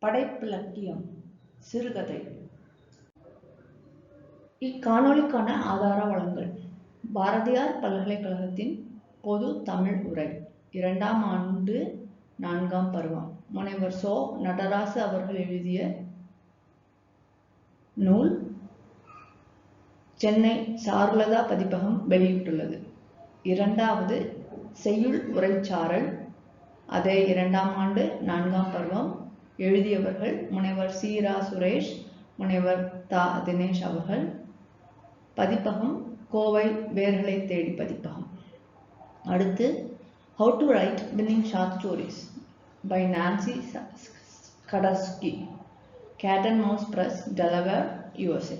படைப்பிலக்கியம் சிறுகதை. இக்காணொளிக்கான ஆதார வளங்கள். பாரதியார் பல்கலைக்கழகத்தின் பொது தமிழ் உரை இரண்டாம் ஆண்டு நான்காம் பருவம். முனைவர் சோ. நடராசு அவர்கள் எழுதிய நூல் சென்னை சாருலதா பதிப்பகம் வெளியிட்டுள்ளது. இரண்டாவது செய்யுள் உரைச்சாரல் அதே இரண்டாம் ஆண்டு நான்காம் பருவம். எழுதியவர்கள் முனைவர் சீரா சுரேஷ் முனைவர் தா தினேஷ் அவர்கள். பதிப்பகம் கோவை வேர்களை தேடி பதிப்பகம். அடுத்து how to write winning short stories by Nancy கடஸ்கி cat and mouse press Delaware USA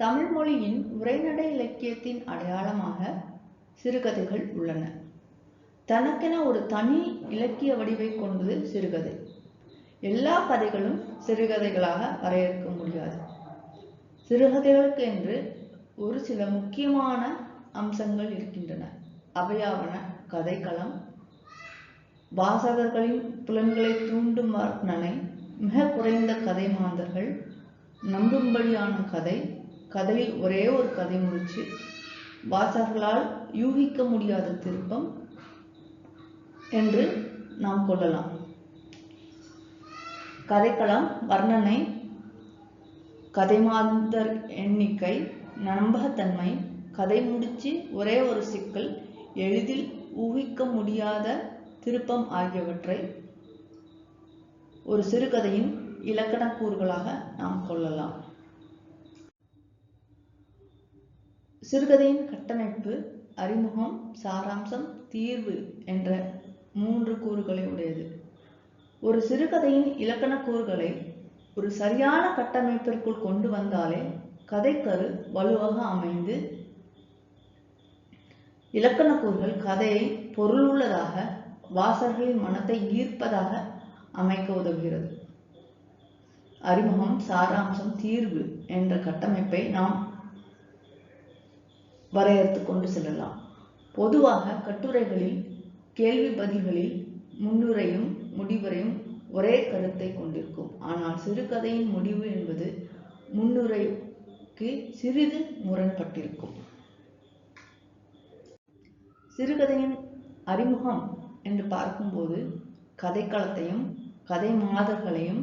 Tamil மொழியின் உரைநடை இலக்கியத்தின் அடையாளமாக சிறுகதைகள் உள்ளன. தனக்கென ஒரு தனி இலக்கிய வடிவை கொண்டது சிறுகதை. எல்லா கதைகளும் சிறுகதைகளாக வரையறுக்க முடியாது. சிறுகதைகளுக்கு என்று ஒரு சில முக்கியமான அம்சங்கள் இருக்கின்றன. அவையாவன கதைக்களம் வாசகர்களின் புலன்களை தூண்டும் வர்ணனை மிக குறைந்த கதை மாந்தர்கள் நம்பும்படியான கதை கதையில் ஒரே ஒரு கதை முடிச்சு வாசகர்களால் யூகிக்க முடியாத திருப்பம் என்று நாம் கொள்ளலாம். கதைக்களம் வர்ணனை கதை மாந்தர் எண்ணிக்கை நம்பகத்தன்மை கதை முடிச்சு ஒரே ஒரு சிக்கல் எளிதில் ஊகிக்க முடியாத திருப்பம் ஆகியவற்றை ஒரு சிறுகதையின் இலக்கண கூறுகளாக நாம் கொள்ளலாம். சிறுகதையின் கட்டமைப்பு அறிமுகம் சாராம்சம் தீர்வு என்ற மூன்று கூறுகளை உடையது. ஒரு சிறுகதையின் இலக்கண கூறுகளை ஒரு சரியான கட்டமைப்பிற்குள் கொண்டு வந்தாலே கதைக்கரு வலுவாக அமைந்து இலக்கண கூறுகள் கதையை பொருளுள்ளதாக வாசகர்களின் மனத்தை ஈர்ப்பதாக அமைக்க உதவுகிறது. அறிமுகம் சாராம்சம் தீர்வு என்ற கட்டமைப்பை நாம் வரையறுத்து கொண்டு செல்லலாம். பொதுவாக கட்டுரைகளில் கேள்வி பதில்களில் முன்னுரையும் முடிவுரையும் ஒரே கருத்தை கொண்டிருக்கும். ஆனால் சிறுகதையின் முடிவு என்பது முன்னுரைக்கு சிறிது முரண்பட்டிருக்கும். சிறுகதையின் அறிமுகம் என்று பார்க்கும்போது கதைக்களத்தையும் கதை மாதர்களையும்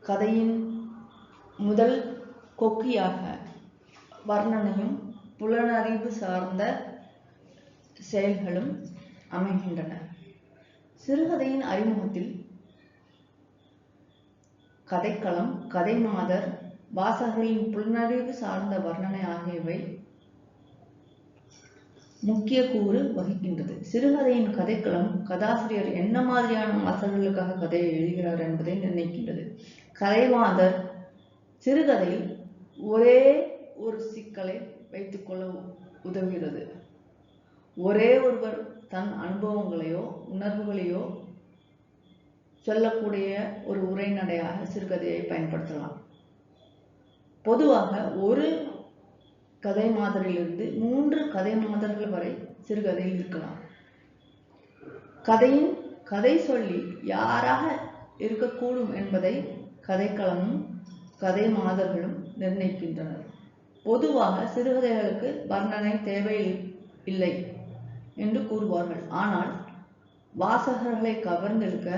கதையின் முதல் கொக்கியாக வர்ணனையும் புலனறிவு சார்ந்த செயல்களும் அமைகின்றன. சிறுகதையின் அறிமுகத்தில் கதைக்களம் கதை மாதர் வாசகர்களின் புலனறிவு சார்ந்த வர்ணனை ஆகியவை முக்கிய கூறு வகிக்கின்றது. சிறுகதையின் கதைக்களம் கதாசிரியர் என்ன மாதிரியான வாசகர்களுக்காக கதையை எழுதுகிறார் என்பதை நிர்ணயிக்கின்றது. கதைமாதர் சிறுகதையில் ஒரே ஒரு சிக்கலை வைத்துக்கொள்ள உதவுகிறது. ஒரே ஒருவர் தன் அனுபவங்களையோ உணர்வுகளையோ சொல்லக்கூடிய ஒரு உரைநடையாக சிறுகதையை பயன்படுத்தலாம். பொதுவாக ஒரு கதை மாதிரியிலிருந்து மூன்று கதை மாதர்கள் வரை சிறுகதையில் இருக்கலாம். கதையின் கதை சொல்லி யாராக இருக்கக்கூடும் என்பதை கதைக்களமும் கதை மாதர்களும் நிர்ணயிக்கின்றனர். பொதுவாக சிறுகதைகளுக்கு வர்ணனை தேவை இல்லை என்று கூறுவார்கள். ஆனால் வாசகர்களை கவர்ந்திருக்க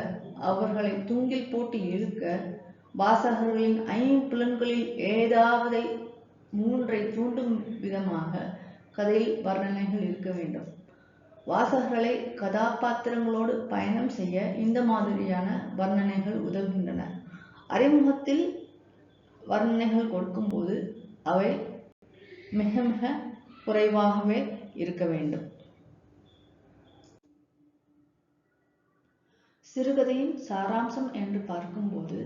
அவர்களை தூங்கில் போட்டு இழுக்க வாசகர்களின் ஐம்புலன்களில் ஏதாவதை மூன்றை தூண்டும் விதமாக கதையில் வர்ணனைகள் இருக்க வேண்டும். வாசகர்களை கதாபாத்திரங்களோடு பயணம் செய்ய இந்த மாதிரியான வர்ணனைகள் உதவுகின்றன. அறிமுகத்தில் வர்ணனைகள் கொடுக்கும்போது அவை மிக மிக குறைவாகவே இருக்க வேண்டும். சிறுகதையின் சாராம்சம் என்று பார்க்கும்போது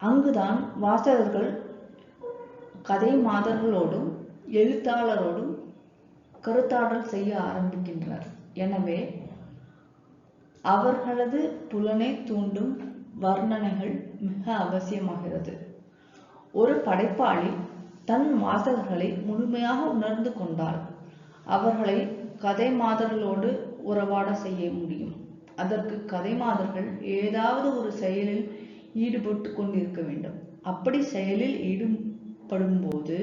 அங்குதான் வாசகர்கள் கதை மாதர்களோடும் எழுத்தாளரோடும் கருத்தாடல் செய்ய ஆரம்பிக்கின்றனர் எனவே அவர்களது புலனை தூண்டும் வர்ணனைகள் மிக அவசியமாகிறது. ஒரு படைப்பாளி தன் வாசகர்களை முழுமையாக உணர்ந்து கொண்டால் அவர்களை கதை மாதர்களோடு உறவாட செய்ய முடியும். அதற்கு கதை மாதர்கள் ஏதாவது ஒரு செயலில் ஈடுபட்டு கொண்டிருக்க வேண்டும். அப்படி செயலில் ஈடுபடும்போது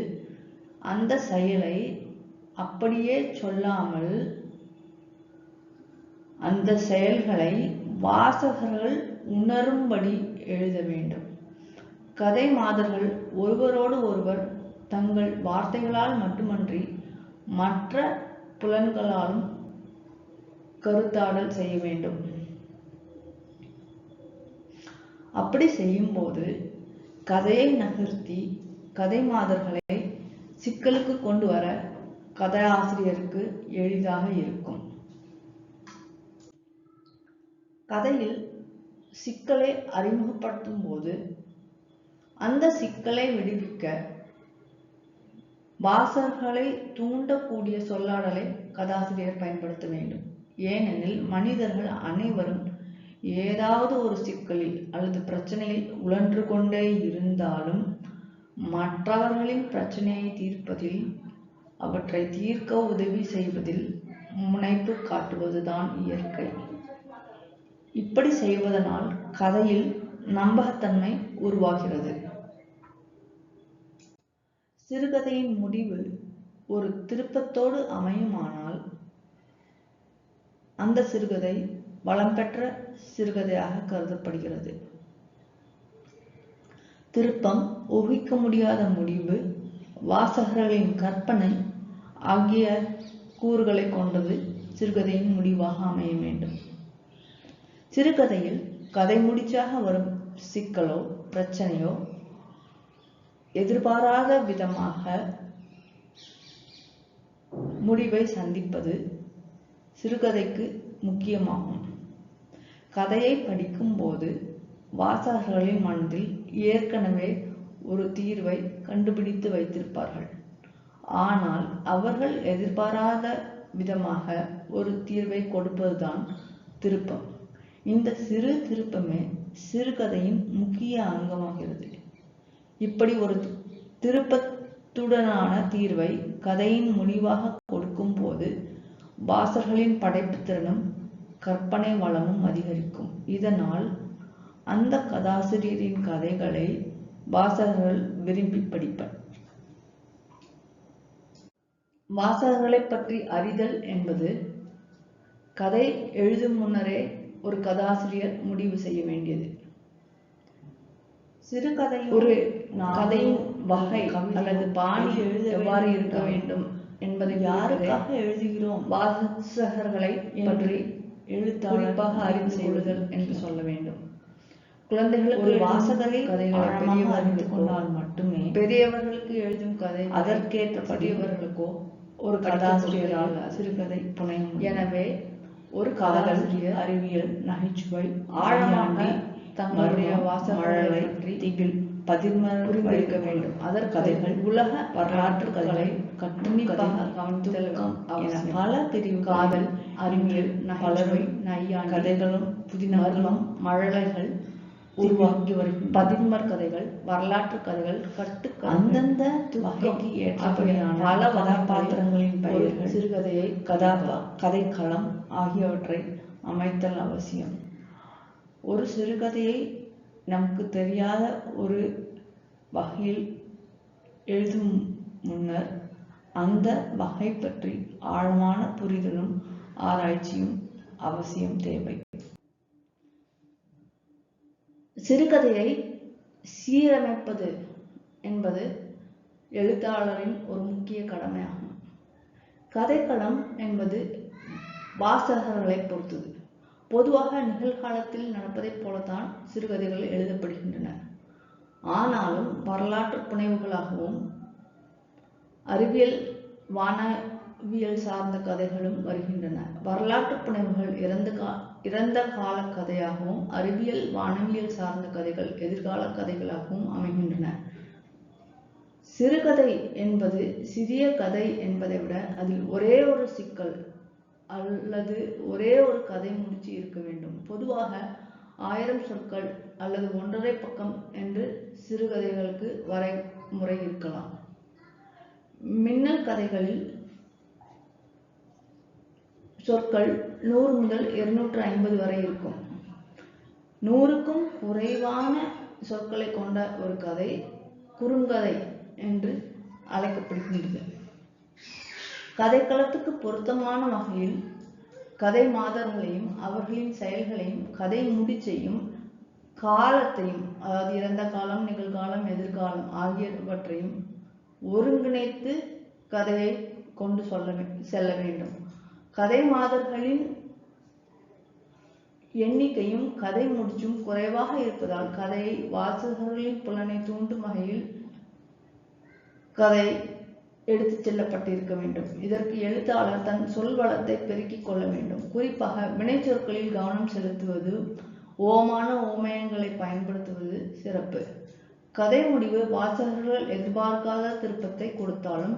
அந்த செயலை அப்படியே சொல்லாமல் அந்த செயல்களை வாசகர்கள் உணரும்படி எழுத வேண்டும். கதை மாதர்கள் ஒருவரோடு ஒருவர் தங்கள் வார்த்தைகளால் மட்டுமன்றி மற்ற புலன்களாலும் கருத்தாடல் செய்ய வேண்டும். அப்படி செய்யும்போது கதையை நகர்த்தி கதை மாதர்களை சிக்கலுக்கு கொண்டு வர கதையாசிரியருக்கு எளிதாக இருக்கும். கதையில் சிக்கலை அறிமுகப்படுத்தும் போது அந்த சிக்கலை விடுவிக்க வாசகர்களை தூண்டக்கூடிய சொல்லாடலை கதாசிரியர் பயன்படுத்த வேண்டும். ஏனெனில் மனிதர்கள் அனைவரும் ஏதாவது ஒரு சிக்கலில் அல்லது பிரச்சனையில் உழன்று கொண்டே இருந்தாலும் மற்றவர்களின் பிரச்சனையை தீர்ப்பதில் அவற்றை தீர்க்க உதவி செய்வதில் முனைப்பு காட்டுவதுதான் இயற்கை. இப்படி செய்வதனால் கதையில் நம்பகத்தன்மை உருவாகிறது. சிறுகதையின் முடிவு ஒரு திருப்பத்தோடு அமையுமானால் அந்த சிறுகதை வளம் பெற்ற சிறுகதையாக கருதப்படுகிறது. திருப்பம் ஊகிக்க முடியாத முடிவு வாசகர்களின் கற்பனை ஆகிய கூறுகளை கொண்டது சிறுகதையின் முடிவாக அமைய வேண்டும். சிறுகதையில் கதை முடிச்சாக வரும் சிக்கலோ பிரச்சனையோ எதிர்பாராத விதமாக முடிவை சந்திப்பது சிறுகதைக்கு முக்கியமாகும். கதையை படிக்கும்போது வாசகர்களின் மனதில் ஏற்கனவே ஒரு தீர்வை கண்டுபிடித்து வைத்திருப்பார்கள். ஆனால் அவர்கள் எதிர்பாராத விதமாக ஒரு தீர்வை கொடுப்பதுதான் திருப்பம். இந்த சிறு திருப்பமே சிறுகதையின் முக்கிய அங்கமாகிறது. இப்படி ஒரு திருப்பத்துடனான தீர்வை கதையின் முடிவாக கொடுக்கும் போது வாசகர்களின் படைப்பு திறனும் கற்பனை வளமும் அதிகரிக்கும். இதனால் அந்த கதாசிரியரின் கதைகளை வாசகர்கள் விரும்பி படிப்பர். வாசகர்களை பற்றி அறிதல் என்பது கதை எழுதும் முன்னரே ஒரு கதாசிரியர் முடிவு செய்ய வேண்டியது. சிறுகதை ஒரு கதையின் வகை அல்லது பாணி எவ்வாறு இருக்க வேண்டும் என்பதை யாருக்காக எழுதுகிறோம்? வாசகர்களை பற்றி எழுத்தாளராக அறிந்து கொள்ளுதல் என்று சொல்ல வேண்டும். குழந்தைகளுக்கு ஒரு வாசகரை கதைகளை பெரியவர் அறிந்து கொண்டால் மட்டுமே பெரியவர்களுக்கு எழுதும் கதை அதற்கேற்ற பெரியவர்களுக்கோ ஒரு கதாசிரியரால் சிறுகதை புனையும் எனவே ஒரு கதாசிரியர் அறிவியல் நகைச்சுவை ஆழமாக தங்களுடைய பற்றி திகில் பதிர்மர் புரிந்திருக்க வேண்டும். அதற்கு கதைகள் உலக வரலாற்று கதைகளை கட்டுப்பாக கவனித்தல் என பல பிரிவு காதல் அறிவியல் நகைச்சுவை நையாண்டி கதைகளும் புதினங்களும் மழலைகள் உருவாக்கி வரும் பதின்மர் கதைகள் வரலாற்று கதைகள் கட்டு அந்தந்த வகைக்கு ஏற்றபடியான பல கதாபாத்திரங்களின் பெயர்கள் சிறுகதையை கதா கதைக்களம் ஆகியவற்றை அமைத்தல் அவசியம். ஒரு சிறுகதையை நமக்கு தெரியாத ஒரு வகையில் எழுதும் முன்னர் அந்த வகை பற்றி ஆழமான புரிதலும் ஆராய்ச்சியும் அவசியம் தேவை. சிறுகதையை சீரமைப்பது என்பது எழுத்தாளரின் ஒரு முக்கிய கடமையாகும். கதைக்களம் என்பது வாசகர்களை பொறுத்தது. பொதுவாக நிகழ்காலத்தில் நடப்பதைப் போலத்தான் சிறுகதைகள் எழுதப்படுகின்றன. ஆனாலும் வரலாற்று புனைவுகளாகவும் அறிவியல் வானவியல் சார்ந்த கதைகளும் வருகின்றன. வரலாற்று புனைவுகள் இறந்த கா இறந்த கால கதையாகவும் அறிவியல் வானவியல் சார்ந்த கதைகள் எதிர்கால கதைகளாகவும் அமைகின்றன. சிறுகதை என்பது சிறிய கதை என்பதை விட அதில் ஒரே ஒரு சிக்கல் அல்லது ஒரே ஒரு கதை முடிச்சு இருக்க வேண்டும். பொதுவாக ஆயிரம் சொற்கள் அல்லது ஒன்றரை பக்கம் என்று சிறுகதைகளுக்கு வரை முறை இருக்கலாம். மின்னல் கதைகளில் சொற்கள் நூறு முதல் இருநூற்று ஐம்பது வரை இருக்கும். நூறுக்கும் குறைவான சொற்களை கொண்ட ஒரு கதை குறுங்கதை என்று அழைக்கப்படுகின்றது. கதைக்களத்துக்கு பொருத்தமான வகையில் கதை மாதங்களையும் அவர்களின் செயல்களையும் கதை முடிச்சையும் காலத்தையும் அதாவது இறந்த காலம் நிகழ்காலம் எதிர்காலம் ஆகியவற்றையும் ஒருங்கிணைத்து கதையை கொண்டு சொல்ல வே- செல்ல வேண்டும். கதை மாதர்களின் எண்ணிக்கையும் கதை முடிச்சும் குறைவாக இருப்பதால் கதையை வாசகர்களின் புலனை தூண்டும் வகையில் கதை எடுத்துச் செல்லப்பட்டிருக்க வேண்டும். இதற்கு எழுத்தாளர் தன் சொல் வளத்தை பெருக்கிக் கொள்ள வேண்டும். குறிப்பாக வினைச்சொற்களில் கவனம் செலுத்துவது ஓமான ஓமயங்களை பயன்படுத்துவது சிறப்பு. கதை முடிவு வாசகர்கள் எதிர்பார்க்காத திருப்பத்தை கொடுத்தாலும்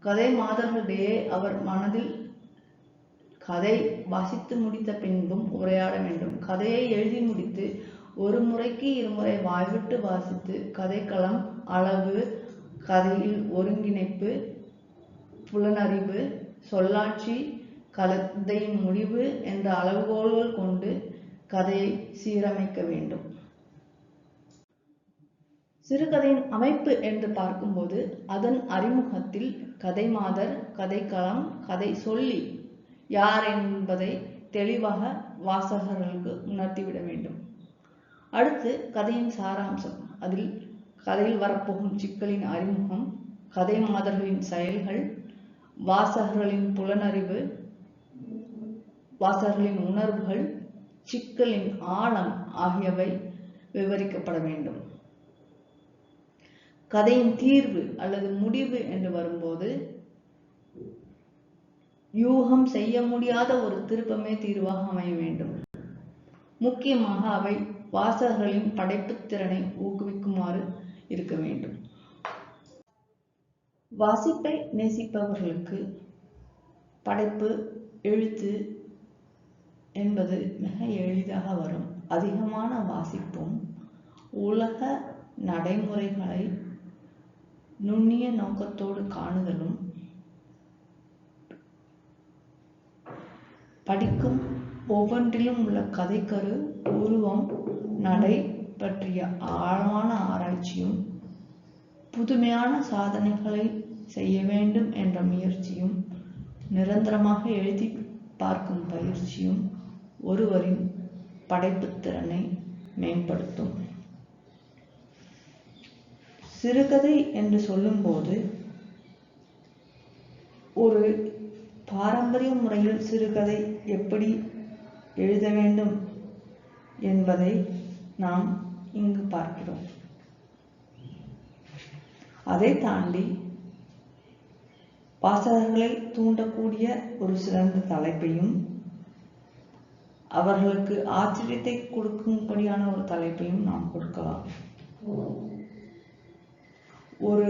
கதை மாதர்களிடையே அவர் மனதில் கதை வாசித்து முடித்த பின்பும் உரையாட வேண்டும். கதையை எழுதி முடித்து ஒரு முறைக்கு இருமுறை வாய்விட்டு வாசித்து கதைக்களம் அளவு கதையில் ஒருங்கிணைப்பு புலனறிவு சொல்லாட்சி கதையின் முடிவு என்ற அளவுகோல்கள் கொண்டு கதையை சீரமைக்க வேண்டும். சிறுகதையின் அமைப்பு என்று பார்க்கும்போது அதன் அறிமுகத்தில் கதை மாதர் கதைக்களம் கதை சொல்லி யார் என்பதை தெளிவாக வாசகர்களுக்கு உணர்த்திவிட வேண்டும். அடுத்து கதையின் சாராம்சம். அதில் கதையில் வரப்போகும் சிக்கலின் அறிமுகம் கதை மாதர்களின் செயல்கள் வாசகர்களின் புலனறிவு வாசகர்களின் உணர்வுகள் சிக்கலின் ஆழம் ஆகியவை விவரிக்கப்பட வேண்டும். கதையின் தீர்வு அல்லது முடிவு என்று வரும்போது யூகம் செய்ய முடியாத ஒரு திருப்பமே தீர்வாக அமைய வேண்டும். முக்கியமாக அவை வாசகர்களின் படைப்புத் திறனை ஊக்குவிக்குமாறு இருக்க வேண்டும். வாசிப்பை நேசிப்பவர்களுக்கு படைப்பு எழுத்து என்பது மிக எளிதாக வரும். அதிகமான வாசிப்பும் உலக நடைமுறைகளை நுண்ணிய நோக்கத்தோடு காணுதலும் படிக்கும் ஒவ்வொன்றிலும் உள்ள கதைக்கரு உருவம் நடை பற்றிய ஆழமான ஆராய்ச்சியும் புதுமையான சாதனைகளை செய்ய வேண்டும் என்ற முயற்சியும் நிரந்தரமாக எழுதி பார்க்கும் பயிற்சியும் ஒருவரின் படைப்புத் திறனை மேம்படுத்தும். சிறுகதை என்று சொல்லும்போது ஒரு பாரம்பரிய முறையில் சிறுகதை எப்படி எழுத வேண்டும் என்பதை நாம் இங்கு பார்க்கிறோம். அதை தாண்டி வாசகர்களை தூண்டக்கூடிய ஒரு சிறந்த தலைப்பையும் அவர்களுக்கு ஆச்சரியத்தை கொடுக்கும்படியான ஒரு தலைப்பையும் நாம் கொடுக்கலாம். ஒரு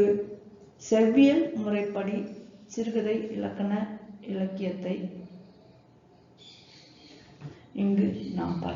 செவ்வியல் முறைப்படி சிறுகதை இலக்கண இலக்கியத்தை இங்கு நாம் பார்க்கலாம்.